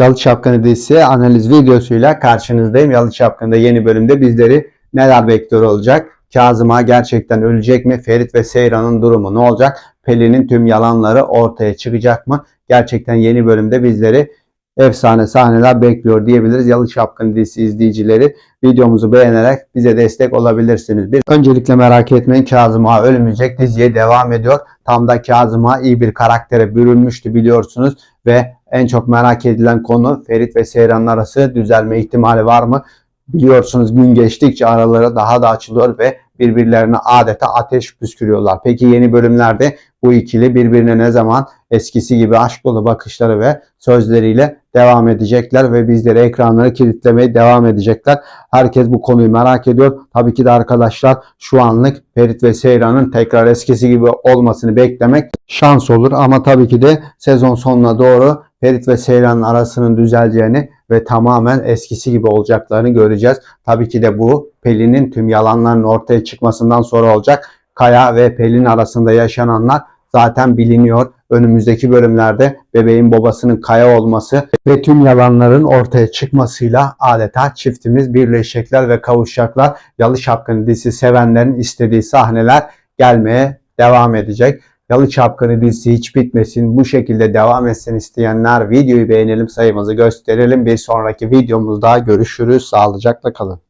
Yalı Çapkını dizisi analiz videosuyla karşınızdayım. Yalı Çapkını'da yeni bölümde bizleri neler bekliyor olacak? Kazım Ağa gerçekten ölecek mi? Ferit ve Seyran'ın durumu ne olacak? Pelin'in tüm yalanları ortaya çıkacak mı? Gerçekten yeni bölümde bizleri efsane sahneler bekliyor diyebiliriz. Yalı Çapkını dizisi izleyicileri videomuzu beğenerek bize destek olabilirsiniz. Bir öncelikle merak etmeyin Kazım Ağa ölmeyecek. Diziye devam ediyor. Tam da Kazım Ağa iyi bir karaktere bürünmüştü biliyorsunuz ve en çok merak edilen konu Ferit ve Seyran'ın arası düzelme ihtimali var mı? Biliyorsunuz gün geçtikçe araları daha da açılıyor ve birbirlerine adeta ateş püskürüyorlar. Peki yeni bölümlerde bu ikili birbirine ne zaman eskisi gibi aşk dolu bakışları ve sözleriyle devam edecekler ve bizleri ekranları kilitlemeye devam edecekler. Herkes bu konuyu merak ediyor. Tabii ki de arkadaşlar şu anlık Ferit ve Seyran'ın tekrar eskisi gibi olmasını beklemek şans olur ama tabii ki de sezon sonuna doğru Ferit ve Seyran'ın arasının düzeleceğini ve tamamen eskisi gibi olacaklarını göreceğiz. Tabii ki de bu Pelin'in tüm yalanların ortaya çıkmasından sonra olacak. Kaya ve Pelin arasında yaşananlar zaten biliniyor. Önümüzdeki bölümlerde bebeğin babasının Kaya olması ve tüm yalanların ortaya çıkmasıyla adeta çiftimiz birleşecekler ve kavuşacaklar. Yalı Şapkını dizisi sevenlerin istediği sahneler gelmeye devam edecek. Yalı Çapkını dizisi hiç bitmesin. Bu şekilde devam etsin isteyenler videoyu beğenelim sayımızı gösterelim. Bir sonraki videomuzda görüşürüz. Sağlıcakla kalın.